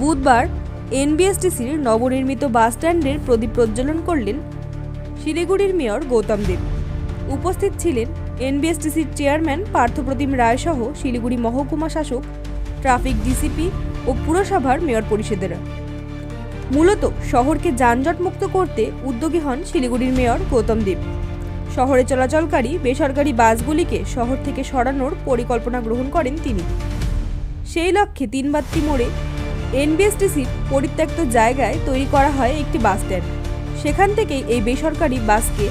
বুধবার এনবিএসটিসির নবনির্মিত বাস স্ট্যান্ডের প্রদীপ প্রজ্বলন করলেন শিলিগুড়ির মেয়র গৌতম দেব। উপস্থিত ছিলেন এনবিএসটিসির চেয়ারম্যান পার্থপ্রতিম রায়সহ শিলিগুড়ি মহকুমা শাসক, ট্রাফিক ডিসিপি ও পুরসভার মেয়র পরিষদেরা। মূলত শহরকে যানজটমুক্ত করতে উদ্যোগী হন শিলিগুড়ির মেয়র গৌতম দেব। শহরে চলাচলকারী বেসরকারি বাসগুলিকে শহর থেকে সরানোর পরিকল্পনা গ্রহণ করেন তিনি। সেই লক্ষ্যে তিনবাত্তি মোড়ে এনবিএসটিসির পরিত্যক্ত জায়গায় তৈরি করা হয় একটি বাস স্ট্যান্ড। সেখান থেকেই এই বেসরকারি বাসকে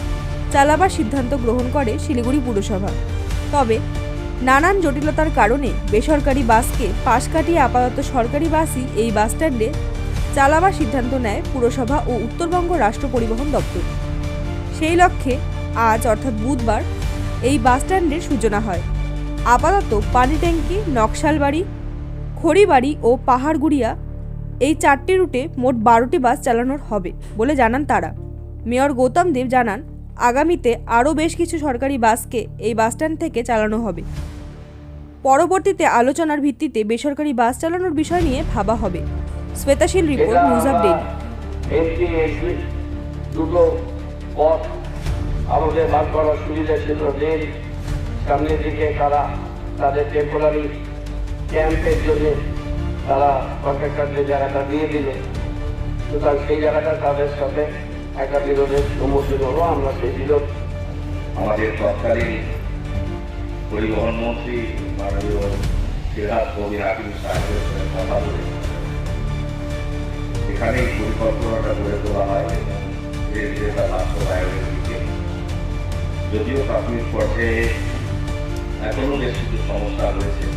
চালাবার সিদ্ধান্ত গ্রহণ করে শিলিগুড়ি পুরসভা। তবে নানান জটিলতার কারণে বেসরকারি বাসকে পাশ কাটিয়ে আপাতত সরকারি বাসই এই বাস স্ট্যান্ডে চালাবার সিদ্ধান্ত নেয় পুরসভা ও উত্তরবঙ্গ রাষ্ট্র পরিবহন দপ্তর। সেই লক্ষ্যে আজ অর্থাৎ বুধবার এই বাস স্ট্যান্ডের সূচনা হয়। আপাতত পানি ট্যাঙ্কি, নকশালবাড়ি খড়িবাড়ি ও পাহাড়গুড়িয়া এই চারটি রুটে মোট বারোটি বাস চালানোর হবে বলে জানান তারা। মেয়র গৌতম দেব জানান আগামীতে আরও বেশ কিছু সরকারি বাসকে এই বাসস্ট্যান্ড থেকে চালানো হবে। পরবর্তীতে আলোচনার ভিত্তিতে বেসরকারি বাস চালানোর বিষয় নিয়ে ভাবা হবে। Shweta Shil report news ST ST দুটো পথ আমাদের বার করার সুবিধা ছিল সামনের দিকে তারা তাদের টেম্পোরারি ক্যাম্পের জন্য তারা কন্ট্রাক্টরদের জায়গাটা দিয়ে দিল সুতরাং সেই জায়গাটা তাদের সাথে একটা বিরোধের সম্মুখীন হলো, আমরা সেই বিরোধ। আমাদের তৎকালীন পরিবহন মন্ত্রী মাননীয় সিরাজ কবি হাকিম সাহেবের সঙ্গে কথা বলে এখানে পরিকল্পনাটা গড়ে তোলা হয় ধীরে ধীরে বাস্তবায়নের দিকে। যদিও প্রাথমিক পর্যায়ে এখনও বেশ কিছু সমস্যা রয়েছে।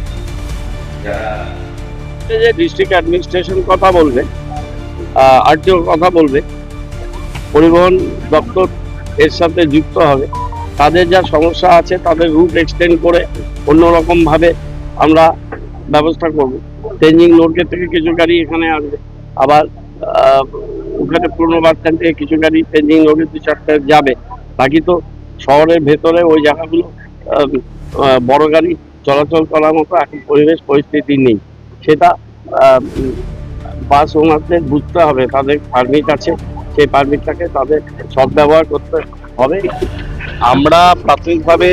যে ডিস্ট্রিক্ট অ্যাডমিনিস্ট্রেশন কথা বলবে আরটিও কথা বলবে, পরিবহন দপ্তর এর সাথে যুক্ত হবে, তাদের যা সমস্যা আছে তাদের রুট এক্সটেন্ড করে অন্যরকমভাবে আমরা ব্যবস্থা করব। চেঞ্জিং লোডগেট থেকে কিছু গাড়ি এখানে আসবে, আবার ওখানে পুরনো বাস স্ট্যান্ড থেকে কিছু গাড়ি চেঞ্জিং লোডের দু যাবে। বাকি তো শহরের ভেতরে ওই জায়গাগুলো বড় গাড়ি চলাচল করার মতো এখন পরিবেশ পরিস্থিতি নেই। সেটা বাস ওনারদের বুঝতে হবে, তাদের পারমিট আছে, সেই পারমিটটাকে তাদের সদ্ব্যবহার করতে হবে। আমরা প্রাথমিকভাবে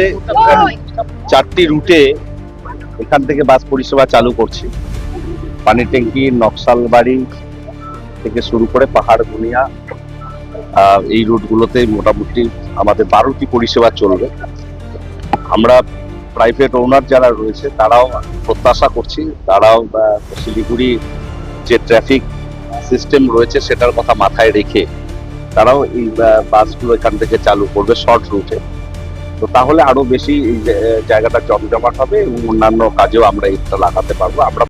চারটি রুটে এখান থেকে বাস পরিষেবা চালু করছি। পানি ট্যাঙ্কি, নকশালবাড়ি থেকে শুরু করে পাহাড়, গুনিয়া এই রুটগুলোতে মোটামুটি আমাদের বারোটি পরিষেবা চলবে। আমরা প্রাইভেট ওনার যারা রয়েছে, তারাও প্রত্যাশা করছি, তারাও শিলিগুড়ি যে ট্রাফিক সিস্টেম রয়েছে, সেটার কথা মাথায় রেখে তারাও এই বাসগুলো এখান থেকে চালু করবে শর্ট রুটে তো তাহলে আরও বেশি এই জায়গাটা জমজমাট হবে এবং অন্যান্য কাজেও আমরা এটা লাগাতে পারব। আমরা